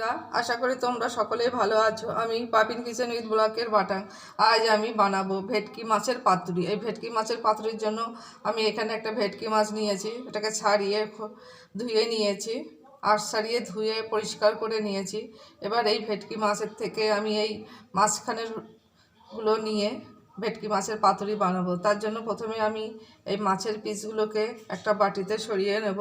বন্ধুরা, আশা করি তোমরা সকলেই ভালো আছো। আমি পাপিন কিচেন উইথ ব্লকের বাটাং। আজ আমি বানাবো ভেটকি মাছের পাতুরি। এই ভেটকি মাছের পাতুরির জন্য আমি এখানে একটা ভেটকি মাছ নিয়েছি। এটাকে ছাড়িয়ে ধুয়ে নিয়েছি আর ছাড়িয়ে ধুয়ে পরিষ্কার করে নিয়েছি। এবার এই ভেটকি মাছের থেকে আমি এই মাঝখানেরগুলো নিয়ে ভেটকি মাছের পাতুরি বানাবো। তার জন্য প্রথমে আমি এই মাছের পিসগুলোকে একটা বাটিতে সরিয়ে নেব।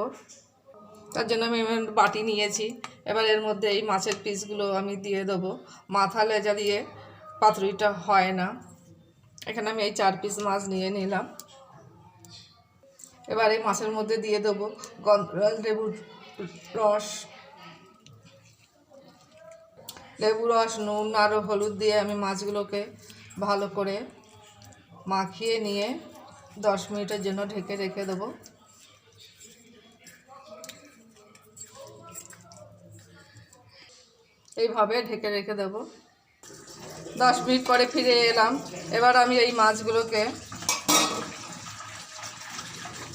তার জন্য আমি বাটি নিয়েছি। এবার এর মধ্যে এই মাছের পিসগুলো আমি দিয়ে দেবো। মাথা লেজা দিয়ে পাতুরিটা হয় না। এখানে আমি এই চার পিস মাছ নিয়ে নিলাম। এবার এই মাছের মধ্যে দিয়ে দেবো লেবুর রস। লেবু রস, নুন আর হলুদ দিয়ে আমি মাছগুলোকে ভালো করে মাখিয়ে নিয়ে দশ মিনিটের জন্য ঢেকে রেখে দেবো। এইভাবে ঢেকে রেখে দেব। দশ মিনিট পরে ফিরে এলাম। এবার আমি এই মাছগুলোকে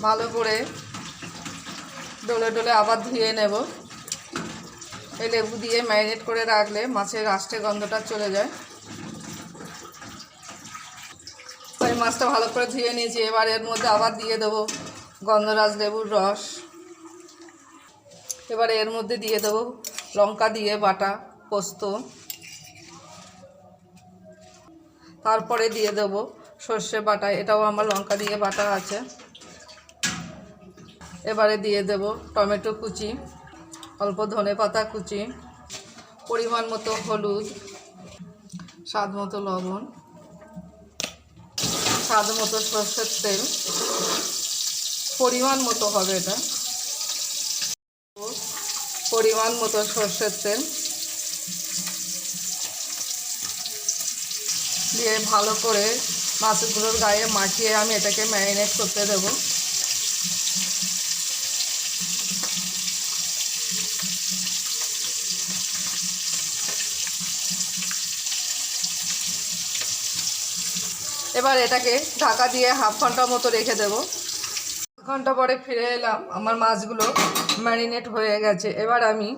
ভালো করে ডলে ডলে আবার ধুয়ে নেব। এই লেবু দিয়ে ম্যারিনেট করে রাখলে মাছের আষ্টে গন্ধটা চলে যায়। ওই মাছটা ভালো করে ধুয়ে নিয়েছি। এবার এর মধ্যে আবার দিয়ে দেবো গন্ধরাজ লেবুর রস। এবার এর মধ্যে দিয়ে দেবো লঙ্কা দিয়ে বাটা। পোস্ত। তারপরে দিয়ে দেবো সর্ষে বাটা, এটাও আমার লঙ্কা দিয়ে বাটা আছে। এবারে দিয়ে দেব টমেটো কুচি, অল্প ধনে পাতা কুচি, পরিমাণ মতো হলুদ, স্বাদ মতো লবণ, স্বাদ মতো সর্ষের তেল, পরিমাণ মতো হবে এটা। পরিমাণ মতো সর্ষের তেল। দিয়ে ভালো করে মাছগুলোর গায়ে মাখিয়ে আমি এটাকে ম্যারিনেট করতে দেবো। এবার এটাকে ঢাকা দিয়ে হাফ ঘণ্টা মতো রেখে দেবো। ঘণ্টা পরে ফিরে এলাম, আমার মাছগুলো ম্যারিনেট হয়ে গেছে। এবার আমি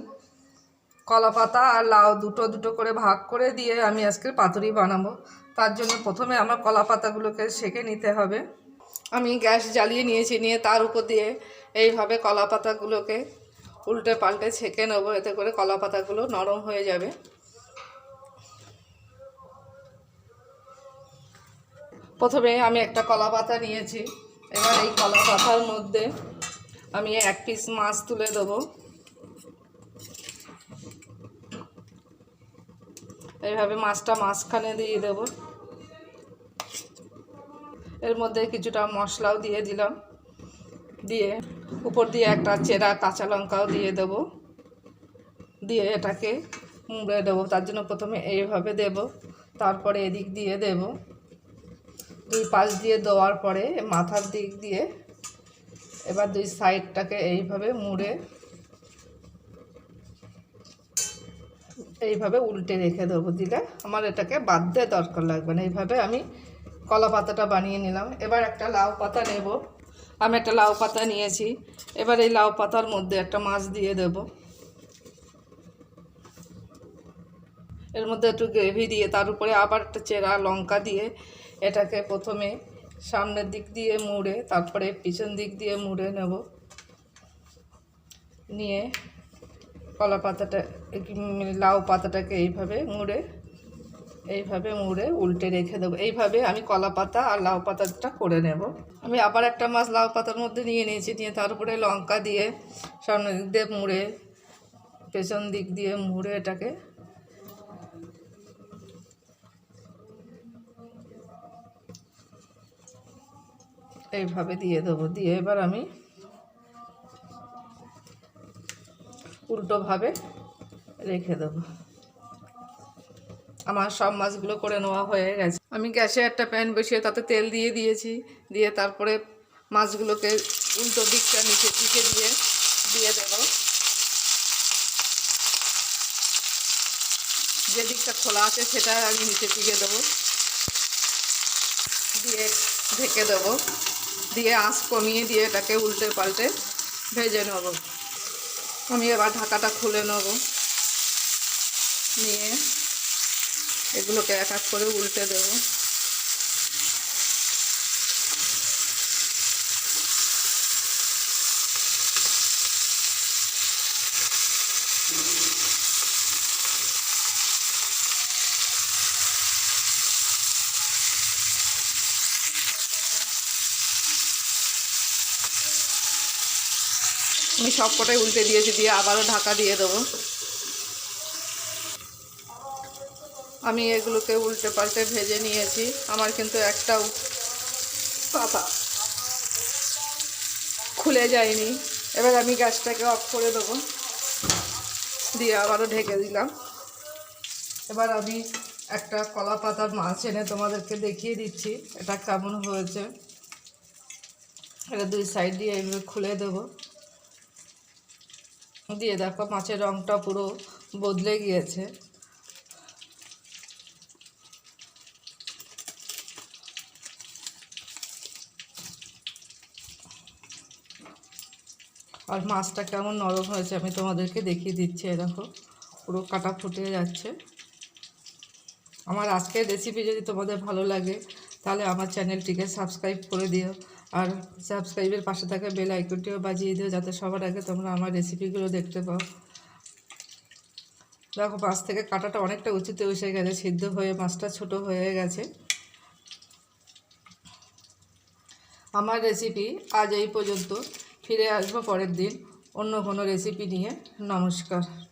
কলা পাতা আর লাউ দুটো দুটো করে ভাগ করে দিয়ে আমি আজকে পাতুরি বানাবো। তার জন্য প্রথমে আমার কলা পাতাগুলোকে সেঁকে নিতে হবে। আমি গ্যাস জ্বালিয়ে নিয়েছি, নিয়ে তার উপর দিয়ে এইভাবে কলা পাতাগুলোকে উল্টে পাল্টে ছেঁকে নেব, এতে করে কলা পাতাগুলো নরম হয়ে যাবে। প্রথমে আমি একটা কলা পাতা নিয়েছি। এবার এই কলা পাতার মধ্যে আমি এক পিস মাছ তুলে দেবো। এইভাবে মাছটা মাঝখানে দিয়ে দেবো। এর মধ্যে কিছুটা মশলাও দিয়ে দিলাম। দিয়ে উপর দিয়ে একটা চেরা কাঁচা লঙ্কাও দিয়ে দেবো। দিয়ে এটাকে মুড়ে দেবো, তার জন্য প্রথমে এইভাবে দেব, তারপরে এদিক দিয়ে দেব। দুই পাশ দিয়ে দেওয়ার পরে মাথার দিক দিয়ে এবার দুই সাইডটাকে এইভাবে মুড়ে এইভাবে উল্টে রেখে দেবো দিলে আমার এটাকে বাঁধতে দরকার লাগবে না। এইভাবে আমি কলা পাতাটা বানিয়ে নিলাম। এবার একটা লাউ পাতা নেব। আমি একটা লাউ পাতা নিয়েছি। এবার এই লাউ পাতার মধ্যে একটা মাছ দিয়ে দেব। এর মধ্যে একটু গ্রেভি দিয়ে, তার উপরে আবার একটা চেরা লঙ্কা দিয়ে এটাকে প্রথমে সামনের দিক দিয়ে মুড়ে, তারপরে পিছন দিক দিয়ে মুড়ে নেব। নিয়ে কলা পাতাটা লাউ পাতাটাকে এইভাবে মুড়ে এইভাবে মুড়ে উল্টে রেখে দেবো। এইভাবে আমি কলা পাতা আর লাউ পাতাটা করে নেব। আমি আবার একটা মাছ লাউ পাতার মধ্যে নিয়ে নিয়েছি, নিয়ে তার উপরে লঙ্কা দিয়ে সামনের দিক দিয়ে মুড়ে, পেছন দিক দিয়ে মুড়ে এটাকে। এইভাবে দিয়ে দেবো, দিয়ে এবার আমি উল্টোভাবে রেখে দেবো। আমার সব মাছগুলো করে নেওয়া হয়ে গেছে। আমি গ্যাসে একটা প্যান বসিয়ে তাতে তেল দিয়ে দিয়েছি। দিয়ে তারপরে মাছগুলোকে উল্টো দিকটা নিচে দিকে দিয়ে দিয়ে দেব। যে দিকটা খোলা আছে সেটা আমি নিচে দিকে দেবো। দিয়ে ঢেকে দেবো। দিয়ে আঁচ কমিয়ে দিয়ে এটাকে উল্টে পাল্টে ভেজে নেব। আমি এবার ঢাকাটা খুলে নেব। নিয়ে এগুলোকে এক এক করে উল্টে দেবো। আমি সব কটাই উল্টে দিয়েছি, দিয়ে আবারও ঢাকা দিয়ে দেবো। আমি এগুলোকে উল্টে পাল্টে ভেজে নিয়েছি। আমার কিন্তু একটাও পাতা খুলে যায়নি। এবার আমি গ্যাসটাকে অফ করে দেবো। দিয়ে আবারও ঢেকে দিলাম। এবার আমি একটা কলা পাতার মাছ এনে তোমাদেরকে দেখিয়ে দিচ্ছি, এটা কেমন হয়েছে। এটা দুই সাইড দিয়ে এগুলো খুলে দেবো। দিয়ে দেখো মাছের রঙটা পুরো বদলে গিয়েছে। আর মাছটা কেমন নরম হয়েছে আমি তোমাদেরকে দেখিয়ে দিচ্ছি দেখো, পুরো কাটা ফুটে যাচ্ছে। আমার আজকের রেসিপি যদি তোমাদের ভালো লাগে, তাহলে আমার চ্যানেলটিকে সাবস্ক্রাইব করে দিও। আর সাবস্ক্রাইবের পাশে থাকা বেল আইকনটিও বাজিয়ে দিও যাতে সবার আগে তোমরা আমার রেসিপিগুলো দেখতে পাও। দেখো মাছ থেকে কাটাটা অনেকটা উঁচুতে এসে গেছে, সিদ্ধ হয়ে মাছটা ছোট হয়ে গেছে। আমার রেসিপি আজ এই পর্যন্ত। ফিরে আসব পরের দিন অন্য কোনো রেসিপি নিয়ে। নমস্কার।